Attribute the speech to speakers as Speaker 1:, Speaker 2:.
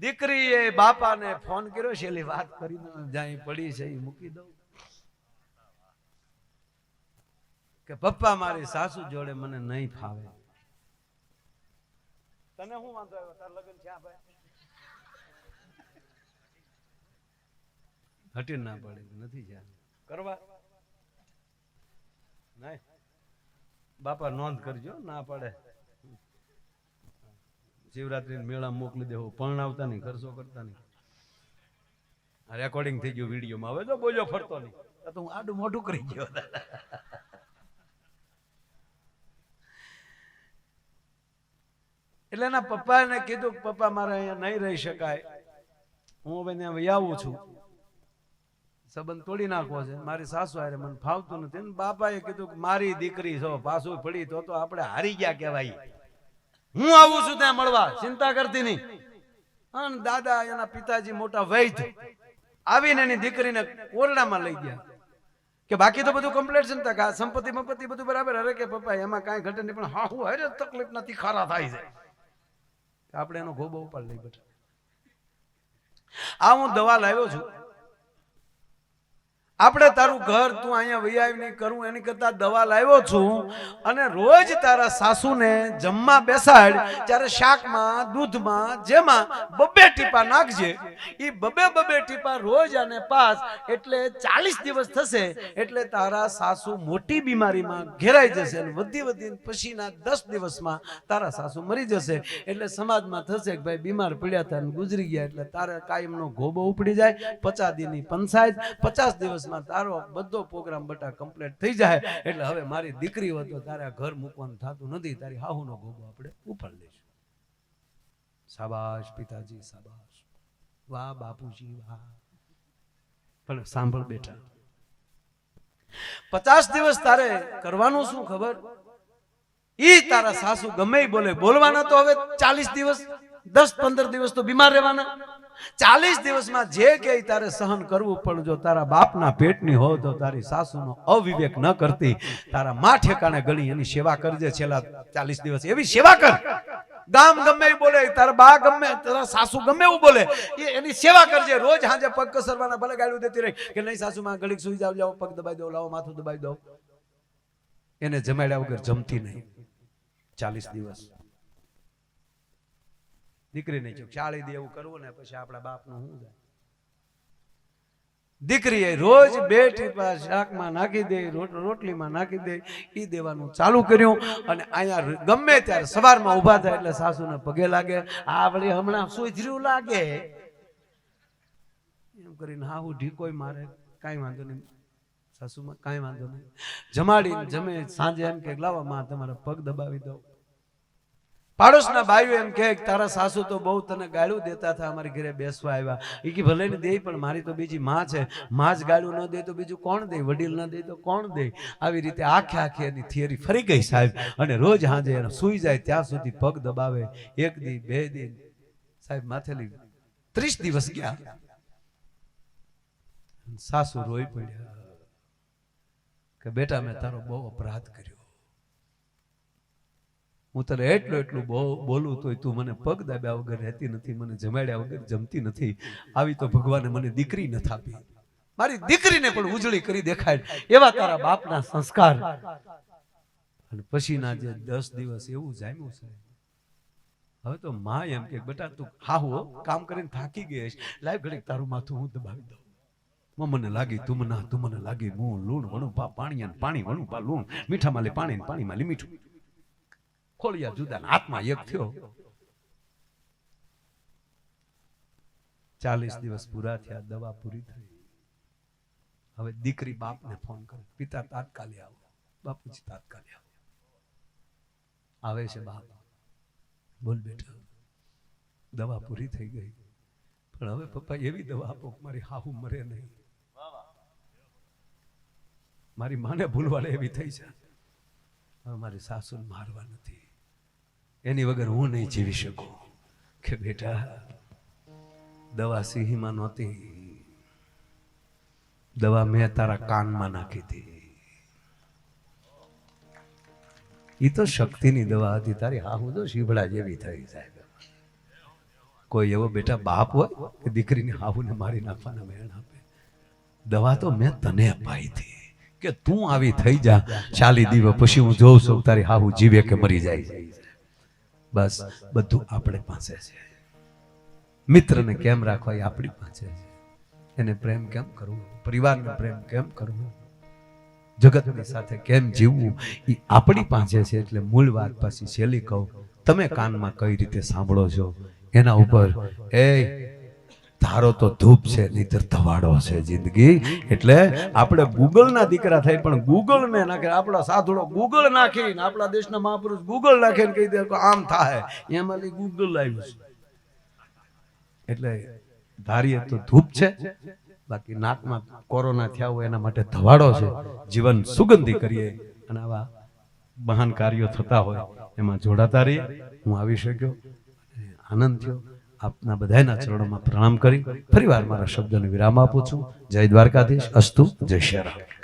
Speaker 1: દીકરીએ બાપાને ફોન કર્યો છે એટલે વાત કરીને જ્યાં પડી છે એ મૂકી દઉં. કે પપ્પા મારી સાસુ જોડે મને નહીં ફાવે. તને શું વાંધો આવ્યો? તાર લગ્ન ક્યાં ભાઈ? હટી ના પડે નથી જ્યાં. કરવા? નહીં. બાપા નોંધ કરજો ના પડે. શિવરાત્રી મેળા મોકલી દેવો, પરણાવતા નહીં, ખર્ચો કરતા નહીં. રેકોર્ડિંગ થઈ ગયું વિડીયોમાં. હવે તો બોજો ફરતો નહીં. તો હું આડું મોઢું કરી ગયો. એટલે એના પપ્પાને કીધું પપ્પા, મારે અહીંયા નહીં રહી શકાય. હું હવે ત્યાં આવું છું. સંબંધ તોડી નાખવો છે. મારી સાસુ હારે મને ફાવતું નથી. બાપાએ કીધું કે મારી દીકરી છો પાછું પડી તો તો આપણે હારી ગયા કહેવાય. હું આવું છું ત્યાં મળવા. ચિંતા કરતી નહીં. અને દાદા એના પિતાજી મોટા વૈદ. આવીને એની દીકરીને ઓરડામાં લઈ ગયા. કે બાકી તો બધું કમ્પ્લીટ છે ને કા સંપત્તિ મંપત્તિ બધું બરાબર. અરે કે પપ્પા, એમાં કાંઈ ઘટે નહીં, પણ હા હું હરે તકલીફ નથી, ખરા થાય છે. આપણે એનો ગોબો ઉપાડ લઈ બેઠા. આ હું દવા લાવ્યો છું. આપણે તારું ઘર તું અહીંયા વહી આવી નહીં કરું, એની કરતા દવા લાવ્યો છું અને રોજ તારા સાસુને જમવા બેસાડ, ત્યારે શાકમાં, દૂધમાં, જેમાં બબે ટીપા નાખજે. એ બબે બબે ટીપા રોજ અને પાસ એટલે ચાલીસ દિવસ થશે એટલે તારા સાસુ મોટી બીમારીમાં ઘેરાઈ જશે અને વધી વધીને પછીના દસ દિવસમાં તારા સાસુ મરી જશે. એટલે સમાજમાં થશે કે ભાઈ બીમાર પડ્યા હતા ગુજરી ગયા એટલે તારા કાયમનો ઘોબો ઉપડી જાય, પચાસ દિનની પંચાયત, પચાસ દિવસમાં તારો બધો પ્રોગ્રામ બટા કમ્પ્લીટ થઈ જાય. એટલે હવે મારી દીકરી હતો તારે ઘર મૂકવાનું થતું નથી. તારી હાહુનો ગોબો આપણે ઉપાડ લઈશું. સાબાશ પિતાજી સાબાશ વાહ, બાપુજી, વાહ. પણ સાંભળ બેટા. પચાસ દિવસ તારે કરવાનું શું ખબર? ઈ તારા સાસુ ગમે બોલે. બોલવાના તો હવે ચાલીસ દિવસ, દસ, પંદર દિવસ તો બીમાર રહેવાના. ચાલીસ દિવસમાં જે કે તારે સહન કરવું પણ જો તારા બાપના પેટની હો તો તારી સાસુનો અવિવેક ન કરતી. તારા મા ઠેકાણે ગણી એની સેવા કરજે છેલ્લા ચાલીસ દિવસ. એવી સેવા કર. ગામ ગમે એ બોલે, તારા બા ગમે, તારા સાસુ ગમે એવું બોલે, એ એની સેવા કરજે. રોજ હાજે પગ કસરવાના ભલે ગાડું દેતી રહી કે નહીં સાસુમાં ગળીક સુઈ જાવ જાઓ પગ દબાઈ દો, લાવો, માથું દબાઈ દો. એને જમાડ્યા વગર જમતી નહીં. ચાલીસ દિવસ. દીકરીને જો ચાળી દે એવું કરવું ને પછી આપણા બાપનું શું જાય દીકરીએ રોજ બે ટીપા શાકમાં નાખી દે રોટ- રોટલીમાં નાખી દે એ દેવાનું ચાલુ કર્યું અને અહીંયા ગમે ત્યારે સવારમાં ઊભા થાય એટલે સાસુને પગે લાગે આ વળી હમણાં સુધર્યું લાગે. એમ કરીને હા હું ઢીકોય મારે કાંઈ વાંધો નહીં. સાસુમાં કાંઈ વાંધો નહીં. જમાડીને જમે સાંજે એમ કે લાવો માં તમારા પગ દબાવી દઉં પાડોશના ભાઈઓ એમ કહે તારા સાસુ તો બહુ તને ગાળું દેતા હતા, અમારી ઘરે બેસવા આવ્યા. એ કે, ભલે ને દે, પણ મારી તો બીજી માં છે. માં જ ગાળું ન દે તો બીજું કોણ દે? વડીલ ન દે તો કોણ દે? આવી રીતે આખે આખી એની થિયરી ફરી ગઈ સાહેબ. અને રોજ હાજે એને સૂઈ જાય, ત્યાં સુધી પગ દબાવે. એક દી, બે દી. સાહેબ, માથેલી ત્રીસ દિવસ ગયા. સાસુ રોઈ પડ્યા. કે, બેટા, મેં તારો બહુ અપરાધ કર્યો. હું તને એટલું એટલું બોલું તોય તું મને પગ દાબ્યા વગર રહેતી નથી, મને જમાડ્યા વગર જમતી નથી. આવી તો ભગવાને મને દીકરી નથી આપી મારી દીકરીને પણ ઉજળી કરી દેખાય. એવા તારા બાપના સંસ્કાર. અને પછીના જે દસ દિવસ એવું જામ્યું છે. હવે તો માં એમ કે, બેટા, તું હાહો કામ કરીને થાકી ગઈ લાઈફ ઘડીક તારું માથું હું દબાવી દઉં. મને લાગી તું મને તું મને લાગી. હું લૂણ વણું પા પાણી પાણી વણું પા લૂણ. મીઠામાં લે પાણી ને પાણીમાં લે મીઠું ખોલિયા જુદા હાથમાં એક થયો. ચાલીસ દિવસ પૂરા થયા દવા પૂરી થઈ. હવે દીકરી બાપને ફોન કરે. પિતા તાત્કાલિક આવો. બાપુજી તાત્કાલિક આવો. આવે છે બાપ. બોલ બેટા દવા પૂરી થઈ ગઈ. પણ હવે પપ્પા એવી દવા આપો કે મારી હાહુ મરે નહીં. મારી માને ભૂલવાડે એવી થઈ છે હવે મારી સાસુને મારવા નથી. એની વગર હું નહીં જીવી શકું. કે બેટા, દવા સિંહીમાં નહોતી. દવા મેં તારા કાનમાં નાખી હતી. એ તો શક્તિની દવા હતી. તારી હાહુ તો શીભડા જેવી થઈ સાહેબ. કોઈ એવો બેટા બાપ હોય કે દીકરીને હાહુને મારી નાખવાના મેણ આપે. દવા તો મેં તને અપાઈ હતી. કે તું આવી થઈ જા. ચાલી દીવે, પછી હું જોઉં છું તારી હાહુ જીવે કે મરી જાય. બસ, બધું આપણે પાસે છે. મિત્રને કેમ રાખવા? એ આપણી પાસે છે. એને પ્રેમ કેમ કરવો? પરિવારને પ્રેમ કેમ કરવો? જગતની સાથે કેમ જીવવું? એ આપણી પાસે છે એટલે મૂળ વાત પાછી છેલ્લી કહું. તમે કાનમાં કઈ રીતે સાંભળો છો? એના ઉપર, એ તારો તો ધૂપ છે નહીતર ધવાડો છે જિંદગી. એટલે આપણે ગૂગલના દીકરા થાય પણ ગૂગલ ને નાખે આપણા સાધુડો ગૂગલ નાખીને, આપણા દેશના મહાપુરુષ ગૂગલ નાખીને કહી દે આમ થાય એમાં ગૂગલ આવ્યું છે. એટલે ધારીએ તો ધૂપ છે, બાકી નાકમાં કોરોના થયા હોય એના માટે ધવાડો છે. જીવન સુગંધી કરીએ અને આવા મહાન કાર્યો થતા હોય એમાં જોડાતા રહીએ. હું આવી શક્યો. આનંદ થયો. આપના બધાના ચરણોમાં પ્રણામ કરી ફરીવાર મારા શબ્દને વિરામ આપું છું. જય દ્વારકાધીશ. અસ્તુ. જય શ્રી રામ.